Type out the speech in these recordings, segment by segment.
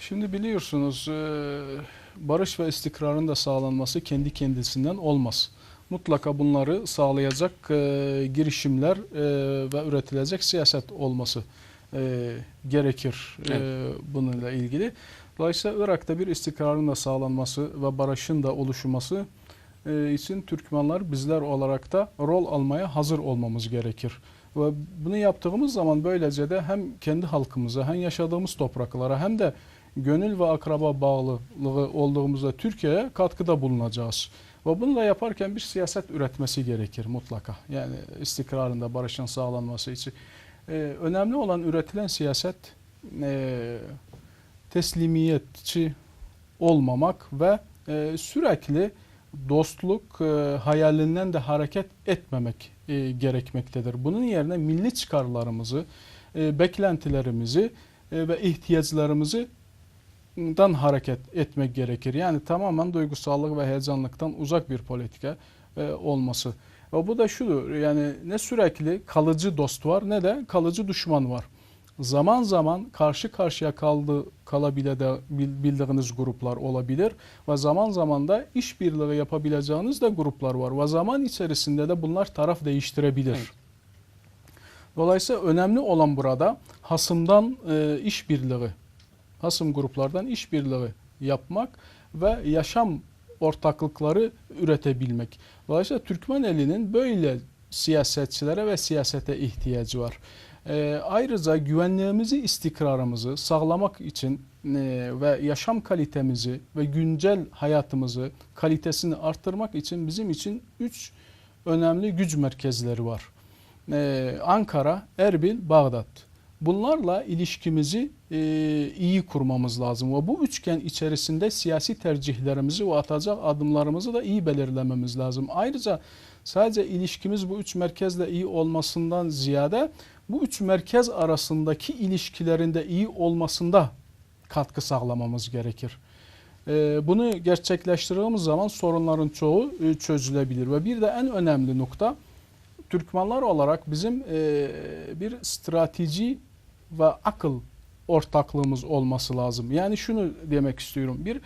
Şimdi biliyorsunuz e, barış ve istikrarın da sağlanması kendi kendisinden olmaz. Mutlaka bunları sağlayacak e, girişimler e, ve üretilecek siyaset olması gerekir Evet. bununla ilgili. Dolayısıyla Irak'ta bir istikrarın da sağlanması ve barışın da oluşması için Türkmenler bizler olarak da rol almaya hazır olmamız gerekir. Ve bunu yaptığımız zaman böylece de hem kendi halkımıza hem yaşadığımız topraklara hem de gönül ve akraba bağlılığı olduğumuzda Türkiye'ye katkıda bulunacağız. Ve bunu da yaparken bir siyaset üretmesi gerekir mutlaka. Yani istikrarında barışın sağlanması için. Ee, önemli olan üretilen siyaset e, teslimiyetçi olmamak ve e, sürekli dostluk e, hayalinden de hareket etmemek e, gerekmektedir. Bunun yerine milli çıkarlarımızı, e, beklentilerimizi e, ve ihtiyaçlarımızı dan hareket etmek gerekir. Yani tamamen duygusallık ve heyecanlıktan uzak bir politika e, olması. Ve bu da şudur yani ne sürekli kalıcı dost var ne de kalıcı düşman var. Zaman zaman karşı karşıya kaldı kalabile de bil- bildiğiniz gruplar olabilir ve zaman zaman da işbirliği yapabileceğiniz de gruplar var ve zaman içerisinde de bunlar taraf değiştirebilir. Evet. Dolayısıyla önemli olan burada hasımdan e, işbirliği, hasım gruplardan işbirliği yapmak ve yaşam ortaklıkları üretebilmek. Dolayısıyla Türkmen elinin böyle siyasetçilere ve siyasete ihtiyacı var. E, ayrıca güvenliğimizi, istikrarımızı sağlamak için e, ve yaşam kalitemizi ve güncel hayatımızı kalitesini arttırmak için bizim için üç önemli güç merkezleri var. Ee, Ankara, Erbil, Bağdat. Bunlarla ilişkimizi e, iyi kurmamız lazım ve bu üçgen içerisinde siyasi tercihlerimizi ve atacak adımlarımızı da iyi belirlememiz lazım. Ayrıca sadece ilişkimiz bu üç merkezle iyi olmasından ziyade bu üç merkez arasındaki ilişkilerin de iyi olmasında katkı sağlamamız gerekir. Ee, Bunu gerçekleştirdiğimiz zaman sorunların çoğu e, çözülebilir ve bir de en önemli nokta Türkmenler olarak bizim e, bir strateji ve akıl ortaklığımız olması lazım. Yani şunu demek istiyorum. Bir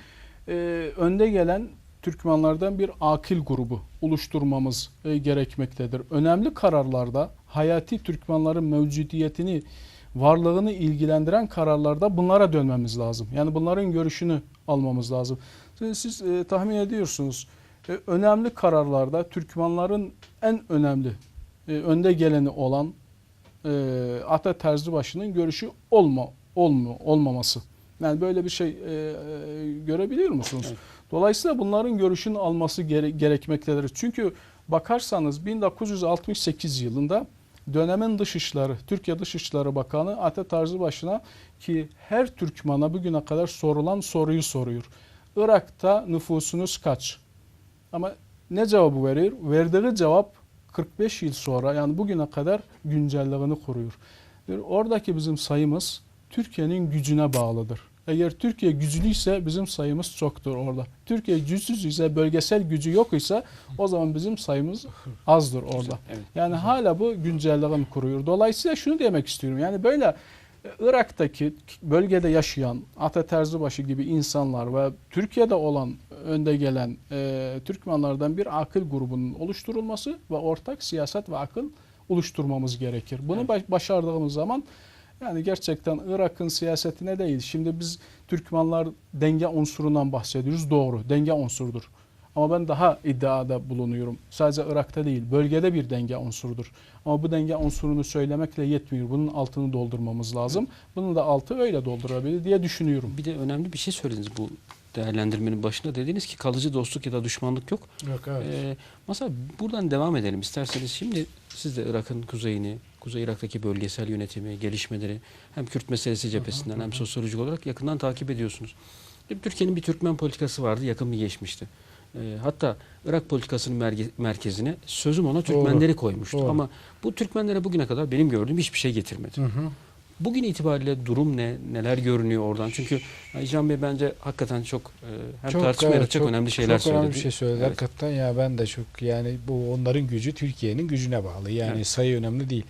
e, önde gelen Türkmenlerden bir akil grubu oluşturmamız e, gerekmektedir. Önemli kararlarda hayati Türkmenlerin mevcudiyetini, varlığını ilgilendiren kararlarda bunlara dönmemiz lazım. Yani bunların görüşünü almamız lazım. Siz, siz e, tahmin ediyorsunuz. E, önemli kararlarda Türkmenlerin en önemli e, önde geleni olan e, Ata Terzibaşı'nın görüşü olma olmu olmaması. Yani böyle bir şey e, e, görebiliyor musunuz? Evet. Dolayısıyla bunların görüşünü alması gere- gerekmektedir. Çünkü bakarsanız 1968 yılında dönemin dışişleri, Türkiye Dışişleri Bakanı Ata Terzibaşı'na ki her Türkmana bugüne kadar sorulan soruyu soruyor. Irak'ta nüfusunuz kaç? Ama ne cevabı verir? Verdiği cevap 45 yıl sonra yani bugüne kadar güncelliğini koruyor. Oradaki bizim sayımız Türkiye'nin gücüne bağlıdır. Eğer Türkiye güçlüyse bizim sayımız çoktur orada. Türkiye güçsüz ise bölgesel gücü yok ise o zaman bizim sayımız azdır orada. Yani hala bu güncelliğini kuruyor. Dolayısıyla şunu demek istiyorum. Yani böyle Irak'taki bölgede yaşayan Ata Terzibaşı gibi insanlar ve Türkiye'de olan önde gelen e, Türkmenlerden bir akıl grubunun oluşturulması ve ortak siyaset ve akıl oluşturmamız gerekir. Bunu Evet. baş- başardığımız zaman yani gerçekten Irak'ın siyasetine değil. Şimdi biz Türkmenler denge unsurundan bahsediyoruz. Doğru. Denge unsurdur. Ama ben daha iddiada bulunuyorum. Sadece Irak'ta değil, bölgede bir denge unsurudur. Ama bu denge unsurunu söylemekle yetmiyor. Bunun altını doldurmamız lazım. Bunun da altı öyle doldurabilir diye düşünüyorum. Bir de önemli bir şey söylediniz bu değerlendirmenin başında. Dediniz ki kalıcı dostluk ya da düşmanlık yok. Yok evet. Ee, mesela buradan devam edelim isterseniz. Şimdi siz de Irak'ın kuzeyini, Kuzey Irak'taki bölgesel yönetimi, gelişmeleri hem Kürt meselesi cephesinden hem sosyolojik olarak yakından takip ediyorsunuz. Türkiye'nin bir Türkmen politikası vardı yakın bir geçmişti. Ee, hatta Irak politikasının merge- merkezine sözüm ona Türkmenleri koymuştu. Doğru. Ama bu Türkmenlere bugüne kadar benim gördüğüm hiçbir şey getirmedi. Hı hı. Bugün itibariyle durum ne? Neler görünüyor oradan? Çünkü İcan Bey bence hakikaten çok e, hem tartışma evet, yaratacak çok- önemli şeyler çok önemli söyledi. bir şey söyledi. Evet. Hakikaten ya ben de çok yani bu onların gücü Türkiye'nin gücüne bağlı. Yani Evet. sayı önemli değil.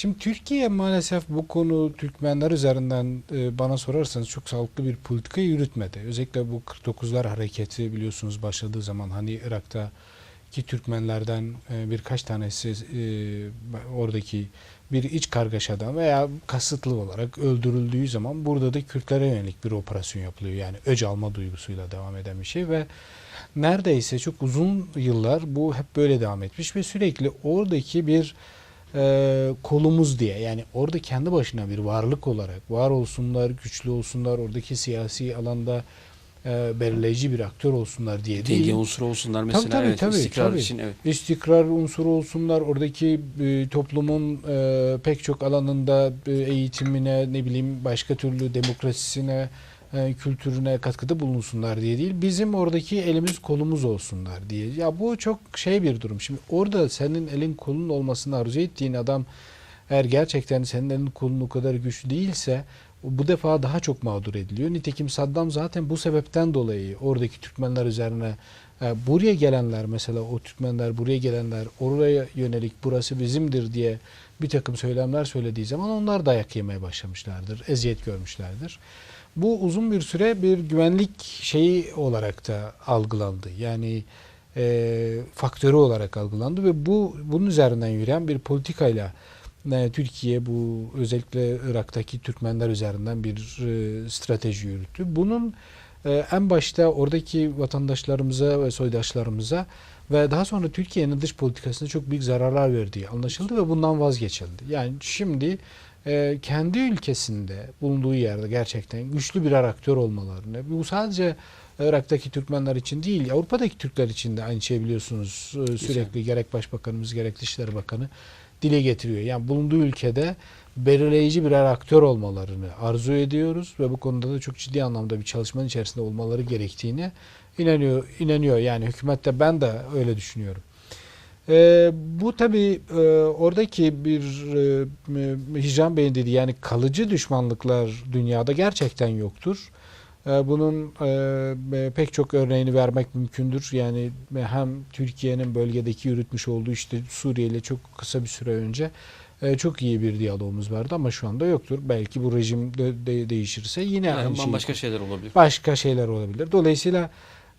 Şimdi Türkiye maalesef bu konu Türkmenler üzerinden e, bana sorarsanız çok sağlıklı bir politika yürütmedi. Özellikle bu 49'lar hareketi biliyorsunuz başladığı zaman hani Irak'ta ki Türkmenlerden e, birkaç tanesi e, oradaki bir iç kargaşadan veya kasıtlı olarak öldürüldüğü zaman burada da Kürtlere yönelik bir operasyon yapılıyor. Yani öc alma duygusuyla devam eden bir şey ve neredeyse çok uzun yıllar bu hep böyle devam etmiş ve sürekli oradaki bir e, kolumuz diye yani orada kendi başına bir varlık olarak var olsunlar, güçlü olsunlar, oradaki siyasi alanda e, belirleyici bir aktör olsunlar diye değil. Denge unsuru olsunlar mesela. tabii, evet, tabii, istikrar tabii. için evet. istikrar unsuru olsunlar. Oradaki e, toplumun e, pek çok alanında e, eğitimine, ne bileyim başka türlü demokrasisine, e, kültürüne katkıda bulunsunlar diye değil. Bizim oradaki elimiz kolumuz olsunlar diye. Ya bu çok şey bir durum. Şimdi orada senin elin kolun olmasını arzu ettiğin adam eğer gerçekten senin elin kolun o kadar güçlü değilse bu defa daha çok mağdur ediliyor. Nitekim Saddam zaten bu sebepten dolayı oradaki Türkmenler üzerine e, buraya gelenler mesela o Türkmenler buraya gelenler oraya yönelik burası bizimdir diye bir takım söylemler söylediği zaman onlar dayak yemeye başlamışlardır. Eziyet görmüşlerdir. Bu uzun bir süre bir güvenlik şeyi olarak da algılandı. Yani e, faktörü olarak algılandı ve bu bunun üzerinden yürüyen bir politikayla e, Türkiye bu özellikle Irak'taki Türkmenler üzerinden bir e, strateji yürüttü. Bunun e, en başta oradaki vatandaşlarımıza ve soydaşlarımıza ve daha sonra Türkiye'nin dış politikasına çok büyük zararlar verdiği anlaşıldı ve bundan vazgeçildi. Yani şimdi e, kendi ülkesinde bulunduğu yerde gerçekten güçlü birer aktör olmalarını, bu sadece Irak'taki Türkmenler için değil, Avrupa'daki Türkler için de aynı şey biliyorsunuz. E, Sürekli gerek Başbakanımız gerek Dışişleri Bakanı dile getiriyor. Yani bulunduğu ülkede belirleyici birer aktör olmalarını arzu ediyoruz ve bu konuda da çok ciddi anlamda bir çalışmanın içerisinde olmaları gerektiğini inanıyor. inanıyor. Yani hükümette ben de öyle düşünüyorum. Ee, bu tabi oradaki bir e, Hicran Bey'in dediği yani kalıcı düşmanlıklar dünyada gerçekten yoktur. E, bunun e, pek çok örneğini vermek mümkündür. Yani hem Türkiye'nin bölgedeki yürütmüş olduğu işte Suriye ile çok kısa bir süre önce e, çok iyi bir diyalogumuz vardı ama şu anda yoktur. Belki bu rejim de, de- değişirse yine Yani aynı şey bambaşka şeyler olabilir. başka şeyler olabilir. Dolayısıyla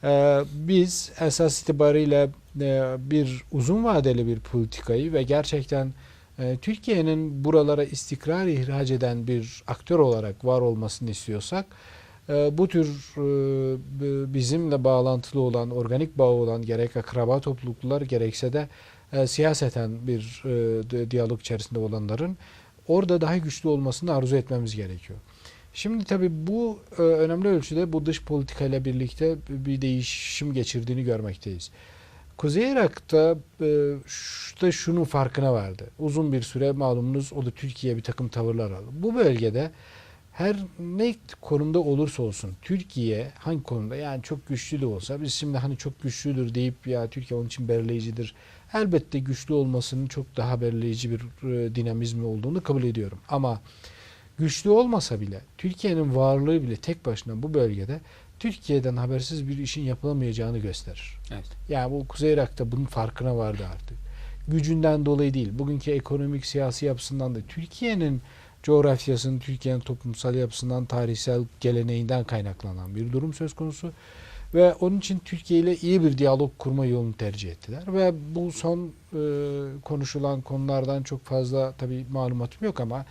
e, biz esas itibariyle e, bir uzun vadeli bir politikayı ve gerçekten e, Türkiye'nin buralara istikrar ihraç eden bir aktör olarak var olmasını istiyorsak e, bu tür e, bizimle bağlantılı olan, organik bağı olan gerek akraba topluluklar gerekse de e, siyaseten bir e, di- diyalog içerisinde olanların orada daha güçlü olmasını arzu etmemiz gerekiyor. Şimdi tabii bu e, önemli ölçüde bu dış politikayla birlikte bir değişim geçirdiğini görmekteyiz. Kuzey Irak'ta e, da şunun farkına vardı. Uzun bir süre malumunuz o da Türkiye bir takım tavırlar aldı. Bu bölgede her ne konumda olursa olsun Türkiye hangi konumda yani çok güçlü de olsa biz şimdi hani çok güçlüdür deyip ya Türkiye onun için belirleyicidir. Elbette güçlü olmasının çok daha belirleyici bir e, dinamizmi olduğunu kabul ediyorum. Ama güçlü olmasa bile Türkiye'nin varlığı bile tek başına bu bölgede Türkiye'den habersiz bir işin yapılamayacağını gösterir. Evet. Yani bu Kuzey Irak'ta bunun farkına vardı artık. Gücünden dolayı değil, bugünkü ekonomik siyasi yapısından da Türkiye'nin coğrafyasının, Türkiye'nin toplumsal yapısından, tarihsel geleneğinden kaynaklanan bir durum söz konusu. Ve onun için Türkiye ile iyi bir diyalog kurma yolunu tercih ettiler. Ve bu son e, konuşulan konulardan çok fazla tabii malumatım yok ama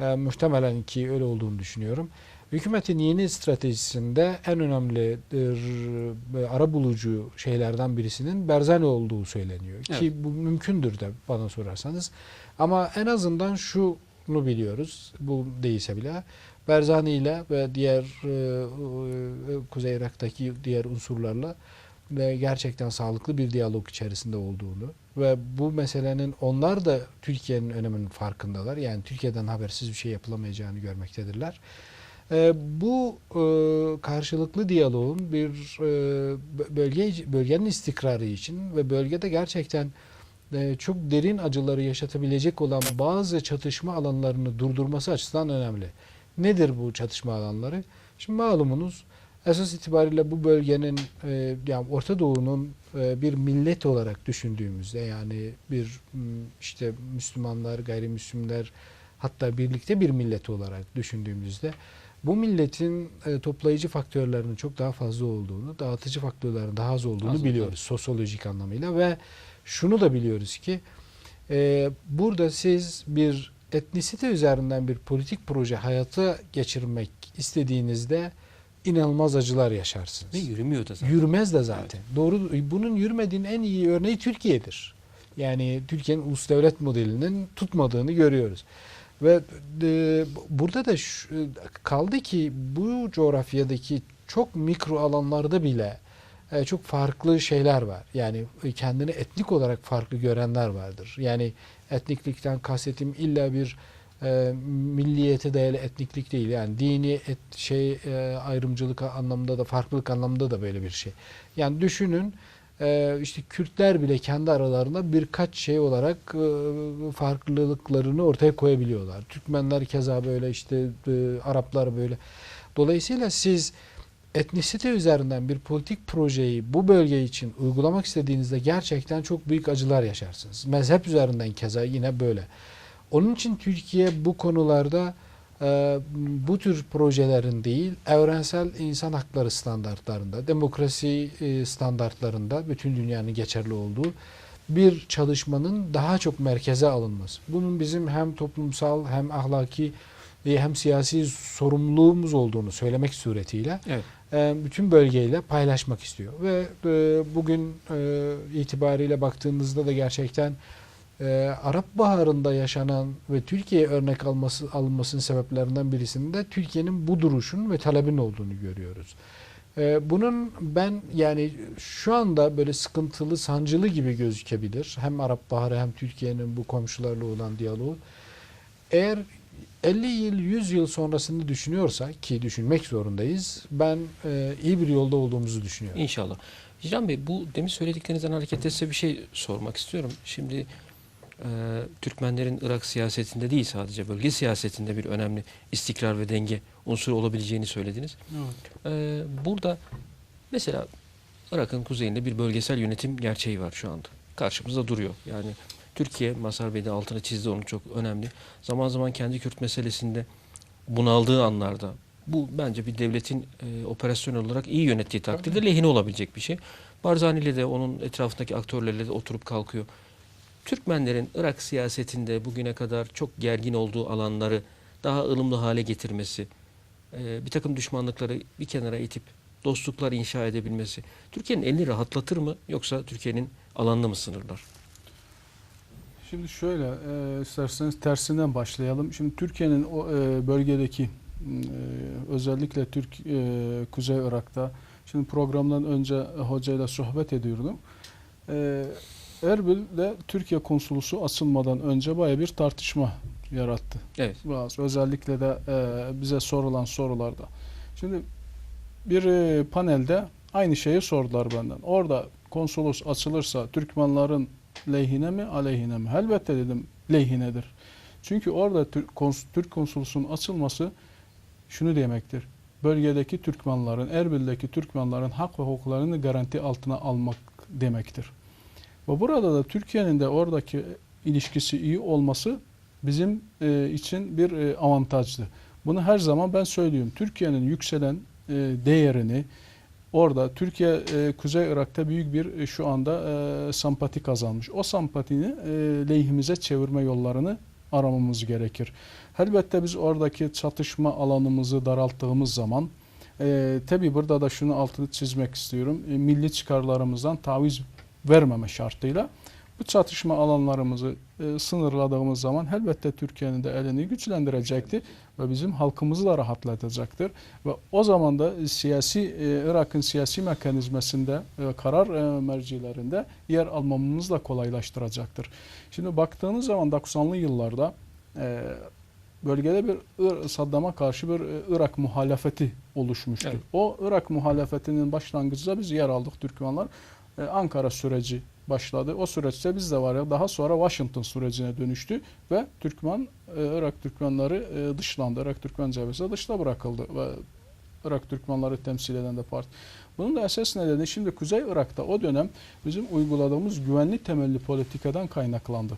e, muhtemelen ki öyle olduğunu düşünüyorum. Hükümetin yeni stratejisinde en önemli e, ara bulucu şeylerden birisinin Berzani olduğu söyleniyor. Ki Evet. bu mümkündür de bana sorarsanız. Ama en azından şunu biliyoruz. Bu değilse bile Berzani ile ve diğer e, e, Kuzey Irak'taki diğer unsurlarla ve gerçekten sağlıklı bir diyalog içerisinde olduğunu ve bu meselenin onlar da Türkiye'nin öneminin farkındalar. Yani Türkiye'den habersiz bir şey yapılamayacağını görmektedirler. E, bu e, karşılıklı diyaloğun bir e, bölge bölgenin istikrarı için ve bölgede gerçekten e, çok derin acıları yaşatabilecek olan bazı çatışma alanlarını durdurması açısından önemli. Nedir bu çatışma alanları? Şimdi malumunuz Esas itibariyle bu bölgenin yani Orta Doğu'nun bir millet olarak düşündüğümüzde yani bir işte Müslümanlar, gayrimüslimler hatta birlikte bir millet olarak düşündüğümüzde bu milletin e, toplayıcı faktörlerinin çok daha fazla olduğunu, dağıtıcı faktörlerin daha az olduğunu Az, biliyoruz sosyolojik anlamıyla ve şunu da biliyoruz ki e, burada siz bir etnisite üzerinden bir politik proje hayata geçirmek istediğinizde inanılmaz acılar yaşarsınız. Ve yürümüyor da zaten. Yürümez de zaten. Doğru. Bunun yürümediğinin en iyi örneği Türkiye'dir. Yani Türkiye'nin ulus devlet modelinin tutmadığını görüyoruz. Ve e, burada da şu- kaldı ki bu coğrafyadaki çok mikro alanlarda bile e, çok farklı şeyler var. Yani e, kendini etnik olarak farklı görenler vardır. Yani etniklikten kastettiğim illa bir e, milliyete dayalı etniklik değil. Yani dini et, şey e, ayrımcılık anlamında da farklılık anlamında da böyle bir şey. Yani düşünün e, işte Kürtler bile kendi aralarında birkaç şey olarak e, farklılıklarını ortaya koyabiliyorlar. Türkmenler keza böyle işte e, Araplar böyle. Dolayısıyla siz etnisite üzerinden bir politik projeyi bu bölge için uygulamak istediğinizde gerçekten çok büyük acılar yaşarsınız. Mezhep üzerinden keza yine böyle. Onun için Türkiye bu konularda e, bu tür projelerin değil, evrensel insan hakları standartlarında, demokrasi e, standartlarında bütün dünyanın geçerli olduğu bir çalışmanın daha çok merkeze alınması. Bunun bizim hem toplumsal hem ahlaki hem siyasi sorumluluğumuz olduğunu söylemek suretiyle Evet. e, bütün bölgeyle paylaşmak istiyor. Ve e, bugün itibariyle baktığınızda da gerçekten e, Arap Baharı'nda yaşanan ve Türkiye'ye örnek alması alınmasının sebeplerinden birisinde Türkiye'nin bu duruşun ve talebin olduğunu görüyoruz. E, bunun ben yani şu anda böyle sıkıntılı, sancılı gibi gözükebilir. Hem Arap Baharı hem Türkiye'nin bu komşularla olan diyaloğu. Eğer 50 yıl, 100 yıl sonrasını düşünüyorsak ki düşünmek zorundayız. Ben e, iyi bir yolda olduğumuzu düşünüyorum. İnşallah. Hicran Bey bu demin söylediklerinizden hareketle size bir şey sormak istiyorum. Şimdi e, Türkmenlerin Irak siyasetinde değil sadece bölge siyasetinde bir önemli istikrar ve denge unsuru olabileceğini söylediniz. E, burada mesela Irak'ın kuzeyinde bir bölgesel yönetim gerçeği var şu anda. Karşımızda duruyor. Yani Türkiye, Masar Bey de altını çizdi onun çok önemli. Zaman zaman kendi Kürt meselesinde bunaldığı anlarda bu bence bir devletin e, operasyon olarak iyi yönettiği takdirde lehine olabilecek bir şey. Barzani ile de onun etrafındaki aktörlerle de oturup kalkıyor. Türkmenlerin Irak siyasetinde bugüne kadar çok gergin olduğu alanları daha ılımlı hale getirmesi, e, bir takım düşmanlıkları bir kenara itip dostluklar inşa edebilmesi Türkiye'nin elini rahatlatır mı yoksa Türkiye'nin alanını mı sınırlar? Şimdi şöyle, e, isterseniz tersinden başlayalım. Şimdi Türkiye'nin o e, bölgedeki e, özellikle Türk e, Kuzey Irak'ta şimdi programdan önce hocayla sohbet ediyordum. E, Erbil'de Türkiye konsolosu açılmadan önce baya bir tartışma yarattı. Evet. Bazı özellikle de e, bize sorulan sorularda. Şimdi bir e, panelde aynı şeyi sordular benden. Orada konsolos açılırsa Türkmenlerin lehine mi aleyhine mi? Elbette dedim lehinedir. Çünkü orada Türk, kons- Türk konsolosunun açılması şunu demektir. Bölgedeki Türkmenlerin, Erbil'deki Türkmenlerin hak ve hukuklarını garanti altına almak demektir. Ve burada da Türkiye'nin de oradaki ilişkisi iyi olması bizim e, için bir e, avantajdı. Bunu her zaman ben söylüyorum. Türkiye'nin yükselen e, değerini orada Türkiye e, Kuzey Irak'ta büyük bir e, şu anda e, sempati kazanmış. O sempatini e, lehimize çevirme yollarını aramamız gerekir. Elbette biz oradaki çatışma alanımızı daralttığımız zaman e, tabi burada da şunu altını çizmek istiyorum. E, milli çıkarlarımızdan taviz vermeme şartıyla bu çatışma alanlarımızı e, sınırladığımız zaman elbette Türkiye'nin de elini güçlendirecektir ve bizim halkımızı da rahatlatacaktır. Ve o zaman da siyasi e, Irak'ın siyasi mekanizmasında e, karar e, mercilerinde yer almamız da kolaylaştıracaktır. Şimdi baktığınız zaman 90'lı yıllarda e, bölgede bir Ir- Saddam'a karşı bir e, Irak muhalefeti oluşmuştu. Evet. O Irak muhalefetinin başlangıcında biz yer aldık Türkmenler. E, Ankara süreci başladı. O süreçte biz de var ya daha sonra Washington sürecine dönüştü ve Türkmen e, Irak Türkmenleri e, dışlandı. Irak Türkmen cephesi dışta bırakıldı ve Irak Türkmenleri temsil eden de parti. Bunun da esas nedeni şimdi Kuzey Irak'ta o dönem bizim uyguladığımız güvenlik temelli politikadan kaynaklandı.